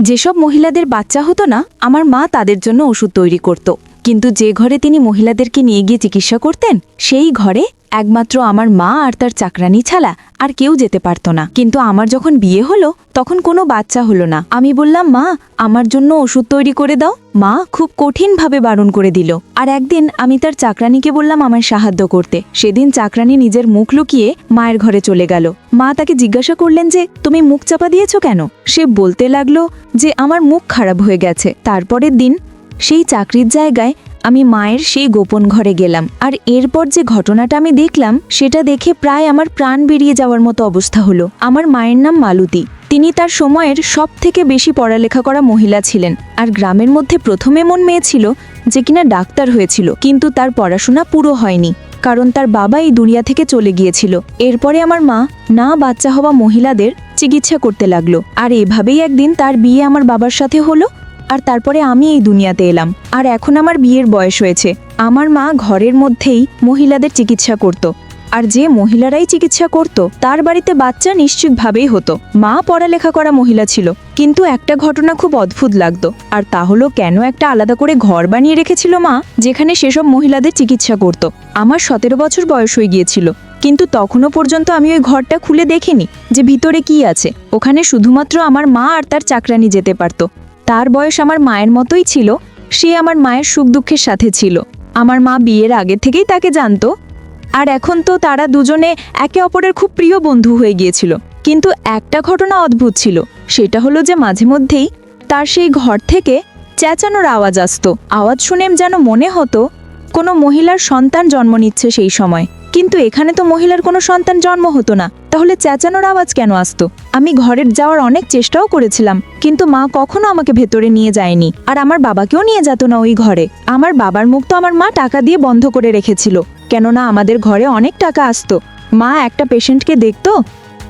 যেসব মহিলাদের বাচ্চা হতো না, আমার মা তাদের জন্য ওষুধ তৈরি করত। কিন্তু যে ঘরে তিনি মহিলাদেরকে নিয়ে গিয়ে চিকিৎসা করতেন, সেই ঘরে একমাত্র আমার মা আর তার চাকরানি ছাড়া আর কেউ যেতে পারত না। কিন্তু আমার যখন বিয়ে হলো, তখন কোনো বাচ্চা হলো না। আমি বললাম, মা, আমার জন্য ওষুধ তৈরি করে দাও। মা খুব কঠিনভাবে বারণ করে দিল। আর একদিন আমি তার চাকরানিকে বললাম আমায় সাহায্য করতে। সেদিন চাকরানি নিজের মুখ লুকিয়ে মায়ের ঘরে চলে গেল। মা তাকে জিজ্ঞাসা করলেন যে, তুমি মুখ চাপা দিয়েছ কেন? সে বলতে লাগল যে, আমার মুখ খারাপ হয়ে গেছে। তারপরের দিন সেই চাকরির জায়গায় আমি মায়ের সেই গোপন ঘরে গেলাম। আর এরপর যে ঘটনাটা আমি দেখলাম, সেটা দেখে প্রায় আমার প্রাণ বেরিয়ে যাওয়ার মতো অবস্থা হলো। আমার মায়ের নাম মালতী। তিনি তার সময়ের সব থেকে বেশি পড়ালেখা করা মহিলা ছিলেন। আর গ্রামের মধ্যে প্রথম এমন মেয়ে ছিল যে কিনা ডাক্তার হয়েছিল, কিন্তু তার পড়াশোনা পুরো হয়নি। কারণ তার বাবা এই দুনিয়া থেকে চলে গিয়েছিল। এরপরে আমার মা না বাচ্চা হওয়া মহিলাদের চিকিৎসা করতে লাগল। আর এভাবেই একদিন তার বিয়ে আমার বাবার সাথে হলো। আর তারপরে আমি এই দুনিয়াতে এলাম। আর এখন আমার বিয়ের বয়স হয়েছে। আমার মা ঘরের মধ্যেই মহিলাদের চিকিৎসা করত। আর যে মহিলারাই চিকিৎসা করত, তার বাড়িতে বাচ্চা নিশ্চিতভাবেই হতো। মা পড়ালেখা করা মহিলা ছিল, কিন্তু একটা ঘটনা খুব অদ্ভুত লাগতো। আর তা হলো কেন একটা আলাদা করে ঘর বানিয়ে রেখেছিল মা, যেখানে সেসব মহিলাদের চিকিৎসা করত। আমার সতেরো বছর বয়স হয়ে গিয়েছিল, কিন্তু তখনও পর্যন্ত আমি ওই ঘরটা খুলে দেখিনি যে ভিতরে কি আছে। ওখানে শুধুমাত্র আমার মা আর তার চাকরানি যেতে পারতো। তার বয়স আমার মায়ের মতোই ছিল, সে আমার মায়ের সুখ দুঃখের সাথে ছিল। আমার মা বিয়ের আগে থেকেই তাকে জানতো। আর এখন তো তারা দুজনে একে অপরের খুব প্রিয় বন্ধু হয়ে গিয়েছিল। কিন্তু একটা ঘটনা অদ্ভুত ছিল, সেটা হলো যে মাঝে মধ্যেই তার সেই ঘর থেকে চেঁচানোর আওয়াজ আসতো। আওয়াজ শুনে যেন মনে হতো, কোনো মহিলার সন্তান জন্ম নিচ্ছে সেই সময়। কিন্তু এখানে তো মহিলার কোনো সন্তান জন্ম হতো না। তাহলে চেঁচানোর আওয়াজ কেন আসতো? আমি ঘরের যাওয়ার অনেক চেষ্টাও করেছিলাম, কিন্তু মা কখনো আমাকে ভেতরে নিয়ে যায়নি, আর আমার বাবাকেও নিয়ে যেত না ওই ঘরে। আমার বাবার মুখ তো আমার মা টাকা দিয়ে বন্ধ করে রেখেছিল, কেননা আমাদের ঘরে অনেক টাকা আসতো। মা একটা পেশেন্টকে দেখতো,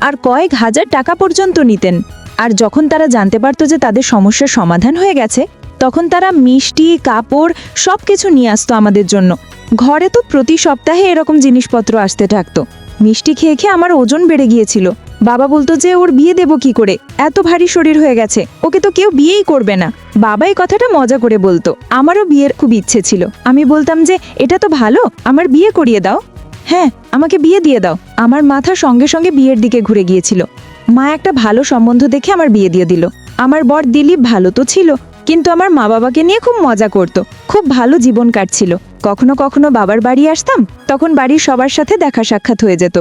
আর কয়েক হাজার টাকা পর্যন্ত নিতেন। আর যখন তারা জানতে পারতো যে তাদের সমস্যার সমাধান হয়ে গেছে, তখন তারা মিষ্টি, কাপড় সব কিছু নিয়ে আসতো আমাদের জন্য। ঘরে তো প্রতি সপ্তাহে এরকম জিনিসপত্র আসতে থাকতো। মিষ্টি খেয়ে খেয়ে আমার ওজন বেড়ে গিয়েছিল। বাবা বলতো যে ওর বিয়ে দেব কি করে? এত ভারী শরীর হয়ে গেছে। ওকে তো কেউ বিয়েই করবে না। বাবা এই কথাটা মজা করে বলতো। আমারও বিয়ের খুব ইচ্ছে ছিল। আমি বলতাম যে, এটা তো ভালো, আমার বিয়ে করিয়ে দাও। হ্যাঁ আমাকে বিয়ে দিয়ে দাও। আমার মাথা সঙ্গে সঙ্গে বিয়ের দিকে ঘুরে গিয়েছিল। মা একটা ভালো সম্বন্ধ দেখে আমার বিয়ে দিয়ে দিল। আমার বর দিলীপ ভালো তো ছিল, কিন্তু আমার মা বাবাকে নিয়ে খুব মজা করত। খুব ভালো জীবন কাটছিল। কখনো কখনো বাবার বাড়ি আসতাম, তখন বাড়ির সবার সাথে দেখা সাক্ষাৎ হয়ে যেত।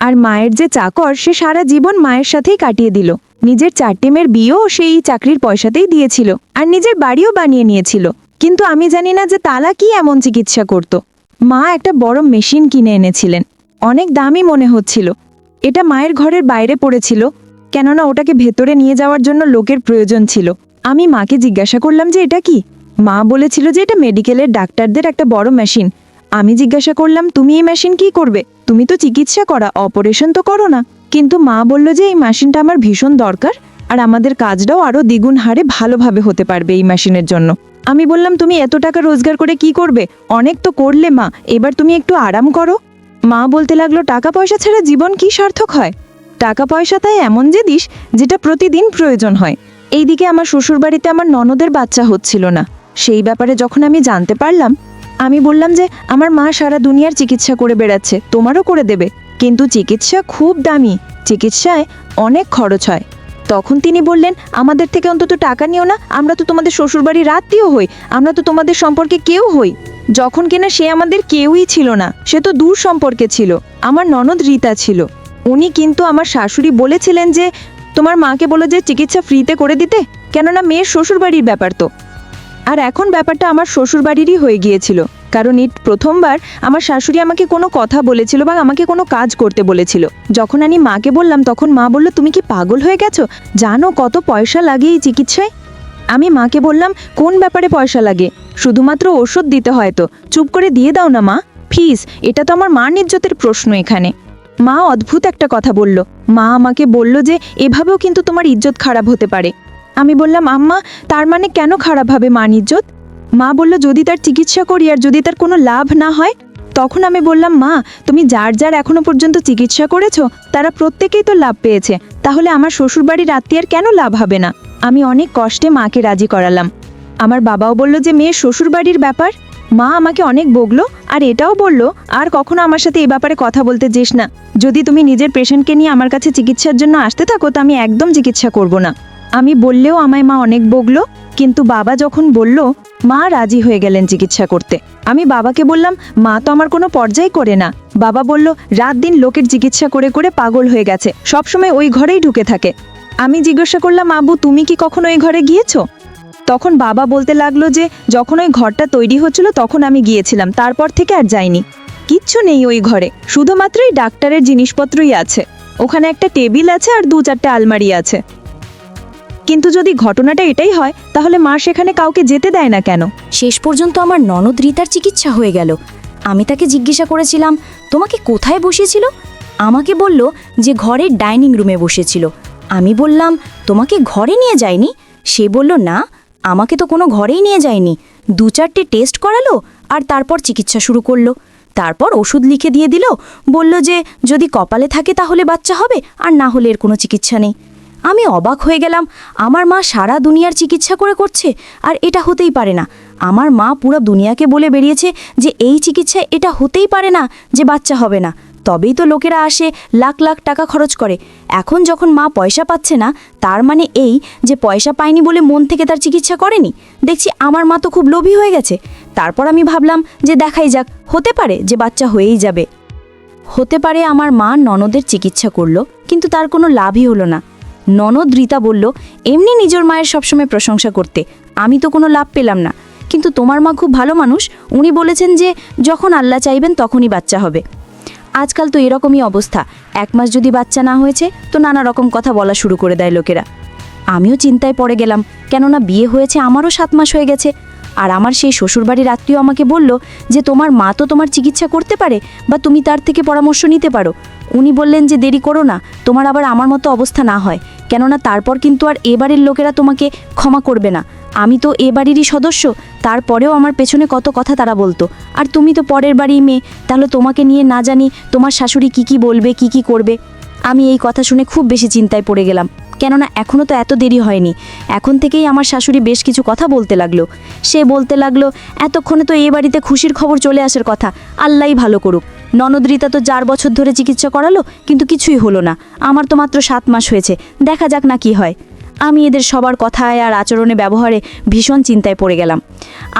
আর মায়ের যে চাকর, সে সারা জীবন মায়ের সাথেই কাটিয়ে দিল। নিজের চারটে মেয়ের বিয়েও সেই চাকরির পয়সাতেই দিয়েছিল আর নিজের বাড়িও বানিয়ে নিয়েছিল। কিন্তু আমি জানি না যে তালা কি এমন চিকিৎসা করত। মা একটা বড় মেশিন কিনে এনেছিলেন। অনেক দামি মনে হচ্ছিল। এটা মায়ের ঘরের বাইরে পড়েছিল, কেননা ওটাকে ভেতরে নিয়ে যাওয়ার জন্য লোকের প্রয়োজন ছিল। আমি মাকে জিজ্ঞাসা করলাম যে এটা কি? মা বলেছিল যে এটা মেডিকেলের ডাক্তারদের একটা বড় মেশিন। আমি জিজ্ঞাসা করলাম, তুমি এই মেশিন কি করবে? তুমি তো চিকিৎসা করা, অপারেশন তো করো না। কিন্তু মা বলল যে, এই মেশিনটা আমার ভীষণ দরকার আর আমাদের কাজটাও আরও দ্বিগুণ হারে ভালোভাবে হতে পারবে এই মেশিনের জন্য। আমি বললাম, তুমি এত টাকা রোজগার করে কি করবে? অনেক তো করলে মা, এবার তুমি একটু আরাম করো। মা বলতে লাগল টাকা পয়সা ছাড়া জীবন কি সার্থক হয়? টাকা পয়সা তাই এমন যে জিনিস যেটা প্রতিদিন প্রয়োজন হয়। এইদিকে আমার শ্বশুরবাড়িতে আমার ননদের বাচ্চা হচ্ছিল না। সেই ব্যাপারে যখন আমি জানতে পারলাম, আমি বললাম যে আমার মা সারা দুনিয়ার চিকিৎসা করে বেড়াচ্ছে, তোমারও করে দেবে। কিন্তু চিকিৎসা খুব দামি, চিকিৎসায় অনেক খরচ হয়। তখন তিনি বললেন, আমাদের থেকে অন্তত টাকা নিও না, আমরা তো তোমাদের শ্বশুরবাড়ির আত্মীয় হই, আমরা তো তোমাদের সম্পর্কে কেউ হই। যখন কিনা সে আমাদের কেউই ছিল না, সে তো দূর সম্পর্কে ছিল, আমার ননদ রীতা ছিল। উনি কিন্তু আমার শাশুড়ি বলেছিলেন যে, তোমার মাকে বলো যে, চিকিৎসা ফ্রিতে করে দিতে, কেননা মেয়ের শ্বশুরবাড়ির ব্যাপার তো। আর এখন ব্যাপারটা আমার শ্বশুরবাড়িরই হয়ে গিয়েছিল। কারণ ইট প্রথমবার আমার শাশুড়ি আমাকে কোনো কথা বলেছিল বা আমাকে কোনো কাজ করতে বলেছিল। যখন আমি মাকে বললাম, তখন মা বলল, তুমি কি পাগল হয়ে গেছো? জানো কত পয়সা লাগে এই চিকিৎসায়? আমি মাকে বললাম, কোন ব্যাপারে পয়সা লাগে? শুধুমাত্র ওষুধ দিতে হয় তো। চুপ করে দিয়ে দাও না মা। ফিস এটা তো আমার মান ইজ্জতের প্রশ্ন এখানে। মা অদ্ভুত একটা কথা বলল। মা আমাকে বলল যে, এভাবেও কিন্তু তোমার ইজ্জত খারাপ হতে পারে। আমি বললাম, আম্মা, তার মানে কেন খারাপ হবে মান ইজ্জত মা বলল, যদি তার চিকিৎসা করি আর যদি তার কোনো লাভ না হয়? তখন আমি বললাম, মা, তুমি যার যার এখনও পর্যন্ত চিকিৎসা করেছ, তারা প্রত্যেকেই তো লাভ পেয়েছে। তাহলে আমার শ্বশুরবাড়ির আত্মীয়ার কেন লাভ হবে না? আমি অনেক কষ্টে মাকে রাজি করালাম। আমার বাবাও বলল, যে মেয়ের শ্বশুর বাড়ির ব্যাপার? মা আমাকে অনেক বকলো, আর এটাও বলল, আর কখনো আমার সাথে এই ব্যাপারে কথা বলতে যেস না। যদি তুমি নিজের পেশেন্টকে নিয়ে আমার কাছে চিকিৎসার জন্য আসতে থাকো, তো আমি একদম চিকিৎসা করব না। আমি বললেও আমায় মা অনেক বকলো, কিন্তু বাবা যখন বলল, মা রাজি হয়ে গেলেন চিকিৎসা করতে। আমি বাবাকে বললাম, মা তো আমার কোনো পর্যায় করে না। বাবা বলল, রাত দিন লোকের চিকিৎসা করে করে পাগল হয়ে গেছে, সবসময় ওই ঘরেই ঢুকে থাকে। আমি জিজ্ঞাসা করলাম আবু তুমি কি কখনো ওই ঘরে গিয়েছো? তখন বাবা বলতে লাগল যে, যখন ওই ঘরটা তৈরি হচ্ছিল, তখন আমি গিয়েছিলাম, তারপর থেকে আর যাইনি। কিচ্ছু নেই ওই ঘরে শুধুমাত্রই ডাক্তারের জিনিসপত্রই আছে। ওখানে একটা টেবিল আছে আর দু চারটে আলমারি আছে। কিন্তু যদি ঘটনাটা এটাই হয়, তাহলে মা সেখানে কাউকে যেতে দেয় না কেন? শেষ পর্যন্ত আমার ননদ রিতার চিকিৎসা হয়ে গেল। আমি তাকে জিজ্ঞাসা করেছিলাম, তোমাকে কোথায় বসিয়েছিল? আমাকে বলল যে ঘরের ডাইনিং রুমে বসেছিল। আমি বললাম, তোমাকে ঘরে নিয়ে যায়নি? সে বলল, না, আমাকে তো কোনো ঘরেই নিয়ে যায়নি। দু চারটে টেস্ট করালো আর তারপর চিকিৎসা শুরু করল। তারপর ওষুধ লিখে দিয়ে দিল। বলল যে যদি কপালে থাকে তাহলে বাচ্চা হবে, আর না হলে এর কোনো চিকিৎসা নেই। আমি অবাক হয়ে গেলাম, আমার মা সারা দুনিয়ার চিকিৎসা করে করছে, আর এটা হতেই পারে না। আমার মা পুরো দুনিয়াকে বলে বেরিয়েছে যে এই চিকিৎসায় এটা হতেই পারে না যে বাচ্চা হবে না। তবেই তো লোকেরা আসে, লাখ লাখ টাকা খরচ করে। এখন যখন মা পয়সা পাচ্ছে না, তার মানে এই যে পয়সা পায়নি বলে মন থেকে তার চিকিৎসা করেনি? দেখছি আমার মা তো খুব লোভী হয়ে গেছে। তারপর আমি ভাবলাম যে দেখাই যাক, হতে পারে যে বাচ্চা হয়েই যাবে। হতে পারে আমার মা ননদের চিকিৎসা করল, কিন্তু তার কোনো লাভই হলো না। ননদ রীতা বলল, এমনি নিজের মায়ের সবসময় প্রশংসা করতে। আমি তো কোনো লাভ পেলাম না। কিন্তু তোমার মা খুব ভালো মানুষ। উনি বলেছেন যে, যখন আল্লাহ চাইবেন তখনই বাচ্চা হবে। আজকাল তো এরকমই অবস্থা। এক মাস যদি বাচ্চা না হয়েছে, তো নানা রকম কথা বলা শুরু করে দেয় লোকেরা। আমিও চিন্তায় পড়ে গেলাম, কেননা বিয়ে হয়েছে, আমারও সাত মাস হয়ে গেছে। আর আমার সেই শ্বশুরবাড়ির আত্মীয় আমাকে বলল যে, তোমার মা তো তোমার চিকিৎসা করতে পারে বা তুমি তার থেকে পরামর্শ নিতে পারো। উনি বললেন যে, দেরি করো না। তোমার আবার আমার মতো অবস্থা না হয়। কেননা তারপর কিন্তু আর এ বাড়ির লোকেরা তোমাকে ক্ষমা করবে না। আমি তো এ বাড়িরই সদস্য, তারপরেও আমার পেছনে কত কথা তারা বলতো। আর তুমি তো পরের বাড়ির মেয়ে, তাহলে তোমাকে নিয়ে না জানি তোমার শাশুড়ি কি কি বলবে, কি কি করবে? আমি এই কথা শুনে খুব বেশি চিন্তায় পড়ে গেলাম। কেননা এখনও তো এত দেরি হয়নি। এখন থেকেই আমার শাশুড়ি বেশ কিছু কথা বলতে লাগল। সে বলতে লাগল, এতক্ষণে তো এ বাড়িতে খুশির খবর চলে আসার কথা। আল্লাহই ভালো করুক। ননদরিতা তো চার বছর ধরে চিকিৎসা করালো, কিন্তু কিছুই হলো না। আমার তো মাত্র সাত মাস হয়েছে, দেখা যাক না কি হয়। আমি এদের সবার কথায় আর আচরণে ব্যবহারে ভীষণ চিন্তায় পড়ে গেলাম।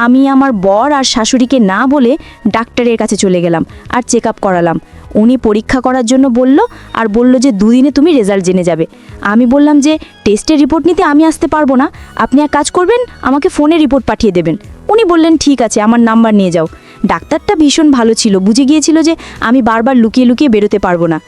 আমি আমার বর আর শাশুড়িকে না বলে ডাক্তারের কাছে চলে গেলাম আর চেক আপ করালাম। উনি পরীক্ষা করার জন্য বলল আর বলল যে দুদিনে তুমি রেজাল্ট জেনে যাবে। আমি বললাম যে, টেস্টের রিপোর্ট নিতে আমি আসতে পারব না। আপনি এক কাজ করবেন, আমাকে ফোনে রিপোর্ট পাঠিয়ে দেবেন। উনি বললেন, ঠিক আছে, আমার নাম্বার নিয়ে যাও। ডাক্তারটা ভীষণ ভালো ছিল। বুঝে গিয়েছিল যে আমি বারবার লুকিয়ে লুকিয়ে বেরোতে পারব না।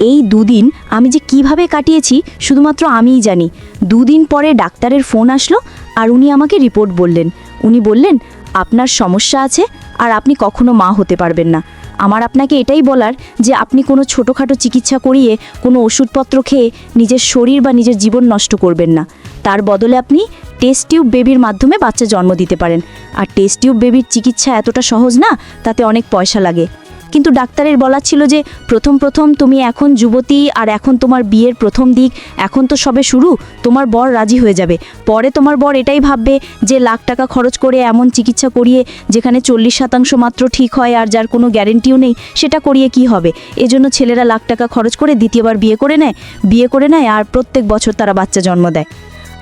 এই দুদিন আমি যে কীভাবে কাটিয়েছি, শুধুমাত্র আমিই জানি। দুদিন পরে ডাক্তারের ফোন আসলো আর উনি আমাকে রিপোর্ট বললেন। উনি বললেন, আপনার সমস্যা আছে আর আপনি কখনো মা হতে পারবেন না। আমার আপনাকে এটাই বলার যে আপনি কোনো ছোটোখাটো চিকিৎসা করিয়ে কোনো ওষুধপত্র খেয়ে নিজের শরীর বা নিজের জীবন নষ্ট করবেন না। তার বদলে আপনি টেস্ট টিউব বেবির মাধ্যমে বাচ্চা জন্ম দিতে পারেন। আর টেস্ট টিউব বেবির চিকিৎসা এতটা সহজ না, তাতে অনেক পয়সা লাগে। কিন্তু ডাক্তারের বলা ছিল যে, প্রথম প্রথম তুমি এখন যুবতী আর এখন তোমার বিয়ের প্রথম দিক, এখন তো সবে শুরু, তোমার বর রাজি হয়ে যাবে। পরে তোমার বর এটাই ভাববে যে, লাখ টাকা খরচ করে এমন চিকিৎসা করিয়ে, যেখানে চল্লিশ শতাংশ মাত্র ঠিক হয় আর যার কোনো গ্যারেন্টিও নেই, সেটা করিয়ে কি হবে? এজন্য ছেলেরা লাখ টাকা খরচ করে দ্বিতীয়বার বিয়ে করে নেয়, বিয়ে করে নেয় আর প্রত্যেক বছর তারা বাচ্চা জন্ম দেয়।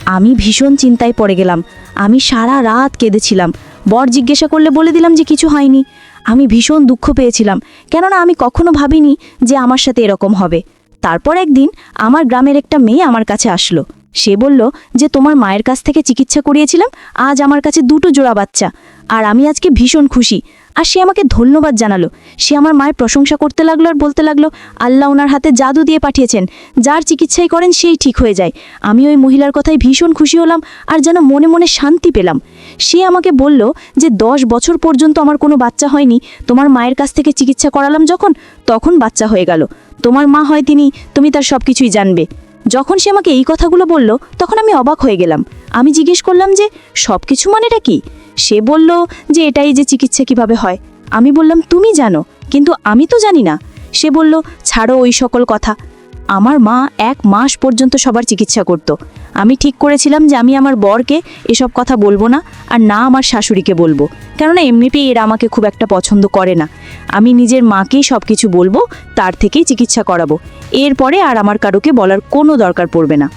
আমি ভীষণ চিন্তায় পড়ে গেলাম। আমি সারা রাত কেঁদেছিলাম। বর জিজ্ঞাসা করলে বলে দিলাম যে কিছু হয়নি। আমি ভীষণ দুঃখ পেয়েছিলাম। কেননা আমি কখনো ভাবিনি যে আমার সাথে এরকম হবে। তারপর একদিন আমার গ্রামের একটা মেয়ে আমার কাছে আসলো। সে বলল যে, তোমার মায়ের কাছ থেকে চিকিৎসা করিয়েছিলাম। আজ আমার কাছে দুটো জোড়া বাচ্চা। আর আমি আজকে ভীষণ খুশি। আর সে আমাকে ধন্যবাদ জানালো। সে আমার মায়ের প্রশংসা করতে লাগল আর বলতে লাগল, আল্লাহ ওনার হাতে জাদু দিয়ে পাঠিয়েছেন। যার চিকিৎসাই করেন সেই ঠিক হয়ে যায়। আমি ওই মহিলার কথায় ভীষণ খুশি হলাম আর যেন মনে মনে শান্তি পেলাম। সে আমাকে বলল যে, দশ বছর পর্যন্ত আমার কোনো বাচ্চা হয়নি। তোমার মায়ের কাছ থেকে চিকিৎসা করালাম যখন, তখন বাচ্চা হয়ে গেল। তোমার মা হয় তিনি, তুমি তার সব কিছুই জানবে। যখন সে আমাকে এই কথাগুলো বলল, তখন আমি অবাক হয়ে গেলাম। আমি জিজ্ঞেস করলাম যে সব কিছু মানেটা কি? সে বলল যে এটাই যে চিকিৎসা কীভাবে হয়। আমি বললাম, তুমি জানো, কিন্তু আমি তো জানি না। সে বলল, ছাড়ো ওই সকল কথা। আমার মা এক মাস পর্যন্ত সবার চিকিৎসা করত। আমি ঠিক করেছিলাম যে আমি আমার বরকে এসব কথা বলব না আর না আমার শাশুড়িকে বলব। কেননা এমনিতেই এরা আমাকে খুব একটা পছন্দ করে না। আমি নিজের মাকেই সব কিছু বলব, তার থেকেই চিকিৎসা করাবো। এরপরে আর আমার কারোকে বলার কোনো দরকার পড়বে না।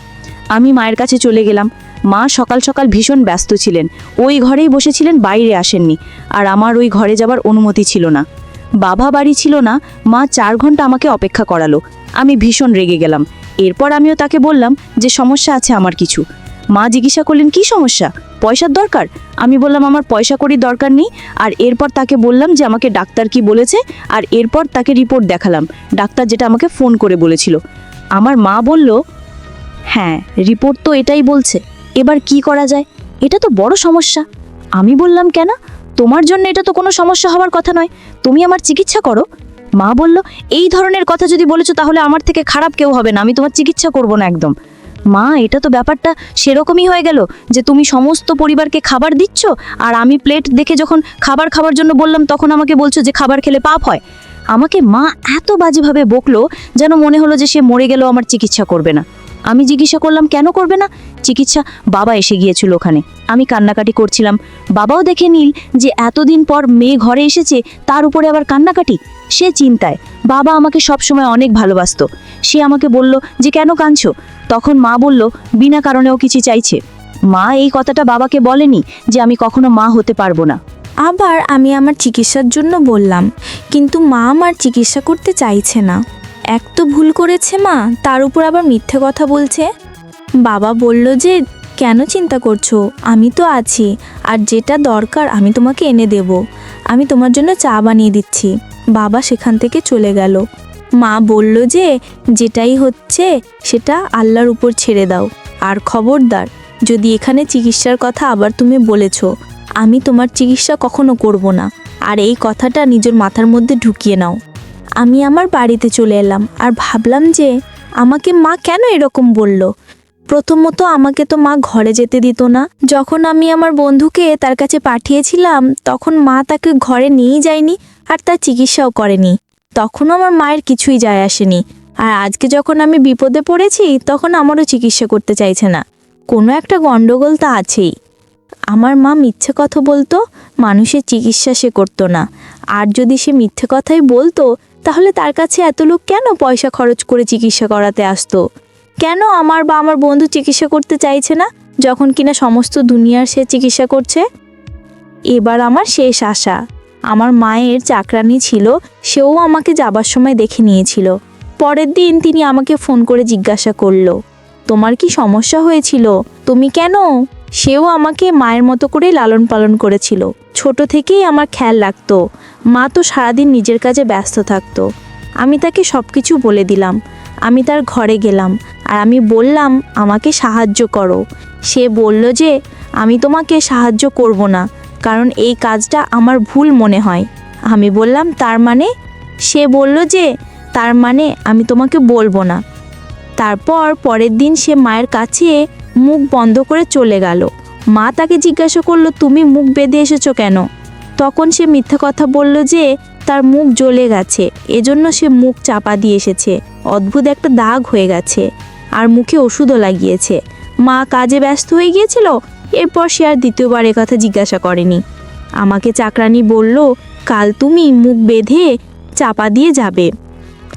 আমি মায়ের কাছে চলে গেলাম। মা সকাল সকাল ভীষণ ব্যস্ত ছিলেন। ওই ঘরেই বসেছিলেন, বাইরে আসেননি। আর আমার ওই ঘরে যাবার অনুমতি ছিল না। বাবা বাড়ি ছিল না, মা চার ঘণ্টা আমাকে অপেক্ষা করালো। আমি ভীষণ রেগে গেলাম। এরপর আমিও তাকে বললাম যে, সমস্যা আছে আমার কিছু। মা জিজ্ঞাসা করলেন, কি সমস্যা? পয়সার দরকার? আমি বললাম, আমার পয়সা করির দরকার নেই। আর এরপর তাকে বললাম যে, আমাকে ডাক্তার কি বলেছে? আর এরপর তাকে রিপোর্ট দেখালাম। ডাক্তার যেটা আমাকে ফোন করে বলেছিল। আমার মা বলল হ্যাঁ রিপোর্ট তো এটাই বলছে। এবার কি করা যায়? এটা তো বড় সমস্যা। আমি বললাম, কেন? তোমার জন্য এটা তো কোনো সমস্যা হওয়ার কথা নয়। তুমি আমার চিকিৎসা করো। মা বলল, এই ধরনের কথা যদি বলেছ, তাহলে আমার থেকে খারাপ কেউ হবে না। আমি তোমার চিকিৎসা করব না একদম। মা, এটা তো ব্যাপারটা সেরকমই হয়ে গেল যে তুমি সমস্ত পরিবারকে খাবার দিচ্ছ আর আমি প্লেট দেখে যখন খাবার খাবার জন্য বললাম, তখন আমাকে বলছো যে খাবার খেলে পাপ হয়। আমাকে মা এত বাজেভাবে বকলো যেন মনে হলো যে সে মরে গেলেও আমার চিকিৎসা করবে না। আমি জিজ্ঞাসা করলাম, কেন করবে না? চিকিৎসা, বাবা এসে গিয়েছিল ওখানে। আমি কান্নাকাটি করছিলাম। বাবাও দেখে নিল যে এতদিন পর মেয়ে ঘরে এসেছে, তার উপরে আবার কান্নাকাটি? সে চিন্তায়, বাবা আমাকে সবসময় অনেক ভালোবাসতো। সে আমাকে বলল, যে কেন কাঁদছো? তখন মা বলল, বিনা কারণেও কিছু চাইছে। মা এই কথাটা বাবাকে বলেনি যে আমি কখনো মা হতে পারব না। আবার আমি আমার চিকিৎসার জন্য বললাম, কিন্তু মা আমার চিকিৎসা করতে চাইছে না। এক তো ভুল করেছে মা, তার উপর আবার মিথ্যে কথা বলছে? বাবা বলল যে, কেন চিন্তা করছ? আমি তো আছি, আর যেটা দরকার আমি তোমাকে এনে দেব। আমি তোমার জন্য চা বানিয়ে দিচ্ছি। বাবা সেখান থেকে চলে গেল। মা বলল যে, যেটাই হচ্ছে, সেটা আল্লাহর উপর ছেড়ে দাও। আর খবরদার, যদি এখানে চিকিৎসার কথা আবার তুমি বলেছ, আমি তোমার চিকিৎসা কখনো করব না। আর এই কথাটা নিজের মাথার মধ্যে ঢুকিয়ে নাও। আমি আমার বাড়িতে চলে এলাম আর ভাবলাম যে আমাকে মা কেন এরকম বলল? প্রথমত আমাকে তো মা ঘরে যেতে দিত না। যখন আমি আমার বন্ধুকে তার কাছে পাঠিয়েছিলাম, তখন মা তাকে ঘরে নিয়েই যায়নি আর তার চিকিৎসাও করেনি। তখনও আমার মায়ের কিছুই যায় আসেনি। আর আজকে যখন আমি বিপদে পড়েছি, তখন আমারও চিকিৎসা করতে চাইছে না। কোনো একটা গণ্ডগোল তা আছেই। আমার মা মিথ্যে কথা বলতো, মানুষের চিকিৎসা সে করতো না। আর যদি সে মিথ্যে কথাই বলতো তাহলে তার কাছে এত লোক কেন পয়সা খরচ করে চিকিৎসা করাতে আসতো? কেন আমার বা আমার বন্ধু চিকিৎসা করতে চাইছে না, যখন কিনা সমস্ত দুনিয়ার সে চিকিৎসা করছে? এবার আমার শেষ আশা। আমার মায়ের চাকরানি ছিল, সেও আমাকে যাবার সময় দেখে নিয়েছিল। পরের দিন তিনি আমাকে ফোন করে জিজ্ঞাসা করল, তোমার কি সমস্যা হয়েছিল? তুমি কেন? সেও আমাকে মায়ের মতো করেই লালন পালন করেছিল। ছোট থেকেই আমার খেয়াল রাখতো। মা তো সারাদিন নিজের কাজে ব্যস্ত থাকতো। আমি তাকে সব কিছু বলে দিলাম। আমি তার ঘরে গেলাম। আর আমি বললাম, আমাকে সাহায্য করো। সে বলল যে, আমি তোমাকে সাহায্য করব না, কারণ এই কাজটা আমার ভুল মনে হয়। আমি বললাম, তার মানে? সে বলল যে, তার মানে আমি তোমাকে বলব না। তারপর পরের দিন সে মায়ের কাছে মুখ বন্ধ করে চলে গেল। মা তাকে জিজ্ঞাসা করল, তুমি মুখ বেঁধে এসেছ কেন? তখন সে মিথ্যা কথা বলল যে তার মুখ জ্বলে গেছে। এজন্য সে মুখ চাপা দিয়ে এসেছে। অদ্ভুত একটা দাগ হয়ে গেছে আর মুখে ওষুধও লাগিয়েছে। মা কাজে ব্যস্ত হয়ে গিয়েছিল, এরপর সে আর দ্বিতীয়বার কথা জিজ্ঞাসা করেনি। আমাকে চাকরানি বলল, কাল তুমি মুখ বেঁধে চাপা দিয়ে যাবে।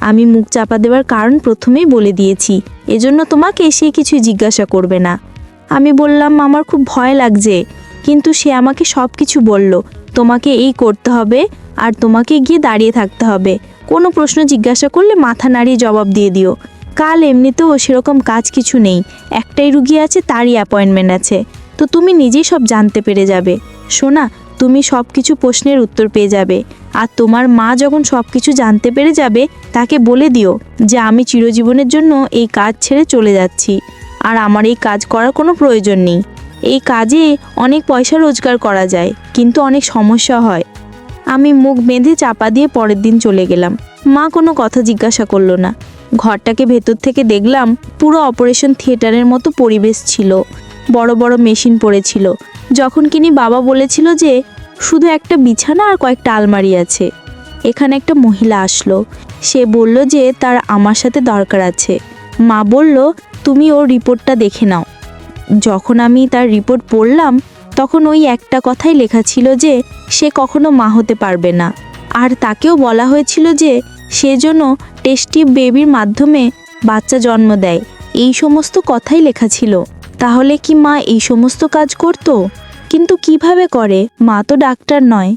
আমি মুখ চাপা দেওয়ার কারণ প্রথমেই বলে দিয়েছি। এজন্য তোমাকে সে কিছু জিজ্ঞাসা করবে না। আমি বললাম, আমার খুব ভয় লাগছে। কিন্তু সে আমাকে সব কিছু বলল। তোমাকে এই করতে হবে আর তোমাকে গিয়ে দাঁড়িয়ে থাকতে হবে। কোনো প্রশ্ন জিজ্ঞাসা করলে মাথা নাড়িয়ে জবাব দিয়ে দিও। কাল এমনিতেও সেরকম কাজ কিছু নেই। একটাই রুগী আছে, তারই অ্যাপয়েন্টমেন্ট আছে। তো তুমি নিজেই সব জানতে পেরে যাবে। শোনা তুমি সব কিছু প্রশ্নের উত্তর পেয়ে যাবে। আর তোমার মা যখন সব কিছু জানতে পেরে যাবে, তাকে বলে দিও যে আমি চিরজীবনের জন্য এই কাজ ছেড়ে চলে যাচ্ছি। আর আমার এই কাজ করার কোনো প্রয়োজন নেই। এই কাজে অনেক পয়সা রোজগার করা যায়, কিন্তু অনেক সমস্যা হয়। আমি মুখ বেঁধে চাপা দিয়ে পরের দিন চলে গেলাম। মা কোনো কথা জিজ্ঞাসা করল না। ঘরটাকে ভেতর থেকে দেখলাম পুরো অপারেশন থিয়েটারের মতো পরিবেশ ছিল। বড় বড় মেশিন পড়েছিল। যখন কিনি বাবা বলেছিল যে শুধু একটা বিছানা আর কয়েকটা আলমারি আছে। এখানে একটা মহিলা আসলো। সে বলল যে তার আমার সাথে দরকার আছে। মা বলল, তুমি ওর রিপোর্টটা দেখে নাও। যখন আমি তার রিপোর্ট পড়লাম, তখন ওই একটা কথাই লেখা ছিল যে, সে কখনো মা হতে পারবে না। আর তাকেও বলা হয়েছিল যে, সে যেন টেস্টি বেবির মাধ্যমে বাচ্চা জন্ম দেয়। এই সমস্ত কথাই লেখা ছিল। তাহলে কি মা এই সমস্ত কাজ করতো? কিন্তু কীভাবে করে? মা তো ডাক্তার নয়।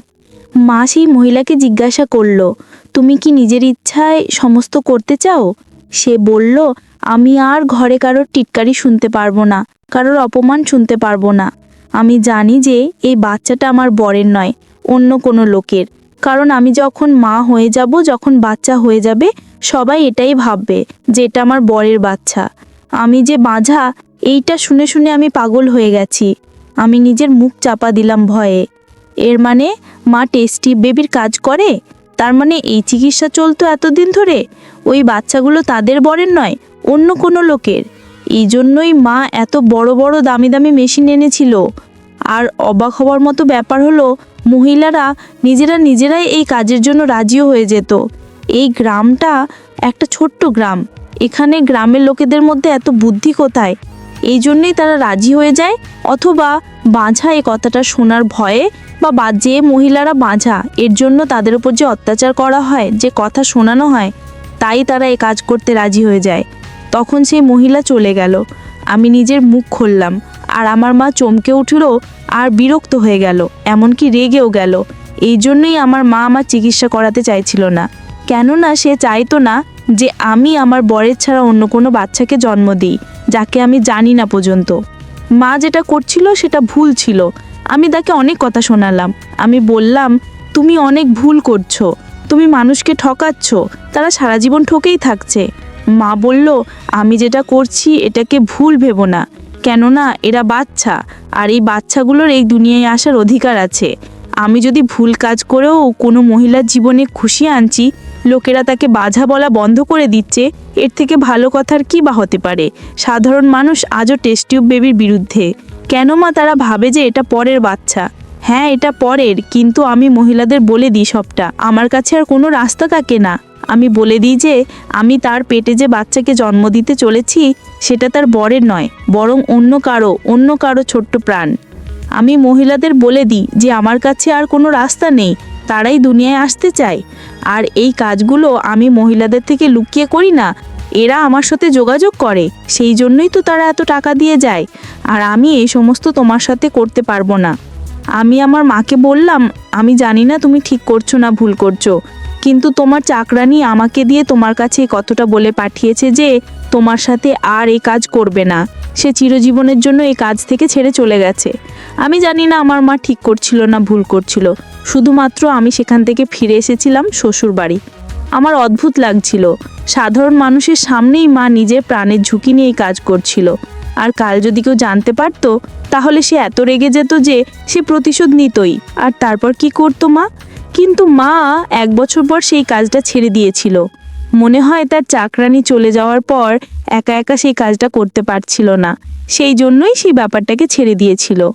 মা সেই মহিলাকে জিজ্ঞাসা করল, তুমি কি নিজের ইচ্ছায় সমস্ত করতে চাও? সে বলল, আমি আর ঘরে কারোর টিটকারি শুনতে পারব না। কারোর অপমান শুনতে পারব না। আমি জানি যে এই বাচ্চাটা আমার বরের নয়, অন্য কোনো লোকের। কারণ আমি যখন মা হয়ে যাব, যখন বাচ্চা হয়ে যাবে, সবাই এটাই ভাববে যে এটা আমার বরের বাচ্চা। আমি যে বাঁঝা, এইটা শুনে শুনে আমি পাগল হয়ে গেছি। আমি নিজের মুখ চাপা দিলাম ভয়ে। এর মানে মা টেস্টি বেবির কাজ করে? তার মানে এই চিকিৎসা চলতো এতদিন ধরে? ওই বাচ্চাগুলো তাদের বরের নয়, অন্য কোনো লোকের। এই জন্যই মা এত বড় বড় দামি দামি মেশিন এনেছিল। আর অবাক হওয়ার মতো ব্যাপার হলো, মহিলারা নিজেরা নিজেরাই এই কাজের জন্য রাজিও হয়ে যেত। এই গ্রামটা একটা ছোট্ট গ্রাম। এখানে গ্রামের লোকেদের মধ্যে এত বুদ্ধি কোথায়? এই জন্যই তারা রাজি হয়ে যায়, অথবা বাঁঝা এ কথাটা শোনার ভয়ে বা যে মহিলারা বাঁঝা, এর জন্য তাদের উপর যে অত্যাচার করা হয়, যে কথা শোনানো হয়, তাই তারা এ কাজ করতে রাজি হয়ে যায়। তখন সেই মহিলা চলে গেল। আমি নিজের মুখ খুললাম, আর আমার মা চমকে উঠল আর বিরক্ত হয়ে গেল, এমনকি রেগেও গেল। এই জন্যই আমার মা আমার চিকিৎসা করাতে চাইছিল না। কেননা সে চাইতো না যে আমি আমার বরের ছাড়া অন্য কোনো বাচ্চাকে জন্ম দিই, যাকে আমি জানি না পর্যন্ত। মা যেটা করছিল সেটা ভুল ছিল। আমি তাকে অনেক কথা শোনালাম। আমি বললাম, তুমি অনেক ভুল করছ। তুমি মানুষকে ঠকাচ্ছ। তারা সারা জীবন ঠকেই থাকছে। মা বলল, আমি যেটা করছি, এটাকে ভুল ভেবো না। কেননা এরা বাচ্চা, আর এই বাচ্চাগুলোর এই দুনিয়ায় আসার অধিকার আছে। আমি যদি ভুল কাজ করেও কোনো মহিলার জীবনে খুশি আনছি, লোকেরা তাকে বাঝা বলা বন্ধ করে দিচ্ছে, এর থেকে ভালো কথার কি বা হতে পারে? সাধারণ মানুষ আজও টেস্ট টিউব বেবির বিরুদ্ধে। কেন মা তারা ভাবে যে এটা পরের বাচ্চা? হ্যাঁ এটা পরের, কিন্তু আমি মহিলাদের বলে দিই সবটা। আমার কাছে আর কোনো রাস্তা থাকে না। আমি বলে দিই যে, আমি তার পেটে যে বাচ্চাকে জন্ম দিতে চলেছি, সেটা তার বরের নয়, বরং অন্য কারও অন্য কারও ছোট্ট প্রাণ। আমি মহিলাদের বলে দিই যে, আমার কাছে আর কোনো রাস্তা নেই, তারাই দুনিয়ায় আসতে চায়। আর এই কাজগুলো আমি মহিলাদের থেকে লুকিয়ে করি না, এরা আমার সাথে যোগাযোগ করে, সেই জন্যই তো তারা এত টাকা দিয়ে যায়, আর আমি এই সমস্ত তোমার সাথে করতে পারব না। আমি আমার মাকে বললাম, আমি জানি না তুমি ঠিক করছ না ভুল করছ কিন্তু তোমার চাকরানি আমাকে দিয়ে তোমার কাছে কথাটা বলে পাঠিয়েছে যে তোমার সাথে আর এই কাজ করবে না। সে চিরজীবনের জন্য এই কাজ থেকে ছেড়ে চলে গেছে। আমি জানি না আমার মা ঠিক করছিল না ভুল করছিল। শুধুমাত্র আমি সেখান থেকে ফিরে এসেছিলাম শ্বশুর বাড়ি। আমার অদ্ভুত লাগছিল। সাধারণ মানুষের সামনেই মা নিজের প্রাণের ঝুঁকি নিয়ে এই কাজ করছিল। আর কাল যদি কেউ জানতে পারতো, তাহলে সে এত রেগে যেত যে সে প্রতিশোধ নিতই। আর তারপর কি করতো মা? কিন্তু মা এক বছর পর সেই কাজটা ছেড়ে দিয়েছিল। মনে হয় তার চাকরানি চলে যাওয়ার পর একা একা সেই কাজটা করতে পারছিল না। সেই জন্যই সেই ব্যাপারটাকে ছেড়ে দিয়েছিল।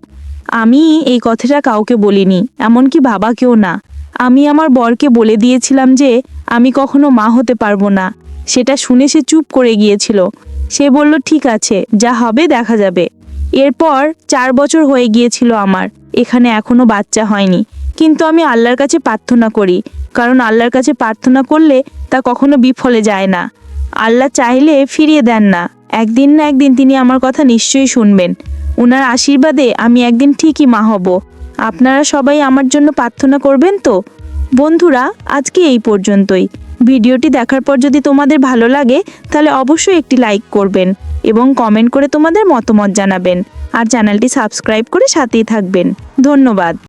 আমি এই কথাটা কাউকে বলিনি, এমনকি বাবাকেও না। আমি আমার বরকে বলে দিয়েছিলাম যে, আমি কখনো মা হতে পারব না। সেটা শুনে সে চুপ করে গিয়েছিল। সে বলল, ঠিক আছে, যা হবে দেখা যাবে। এরপর চার বছর হয়ে গিয়েছিল আমার। এখানে এখনও বাচ্চা হয়নি। কিন্তু আমি আল্লাহর কাছে প্রার্থনা করি, কারণ আল্লাহর কাছে প্রার্থনা করলে তা কখনো বিফলে যায় না। আল্লাহ চাইলে ফিরিয়ে দেন না। একদিন না একদিন তিনি আমার কথা নিশ্চয়ই শুনবেন। ওনার আশীর্বাদে আমি একদিন ঠিকই মা হব। আপনারা সবাই আমার জন্য প্রার্থনা করবেন তো? বন্ধুরা, আজকে এই পর্যন্তই। ভিডিওটি দেখার পর যদি তোমাদের ভালো লাগে, তাহলে অবশ্যই একটি লাইক করবেন এবং কমেন্ট করে তোমাদের মতামত জানাবেন। আর চ্যানেলটি সাবস্ক্রাইব করে সাথেই থাকবেন। ধন্যবাদ।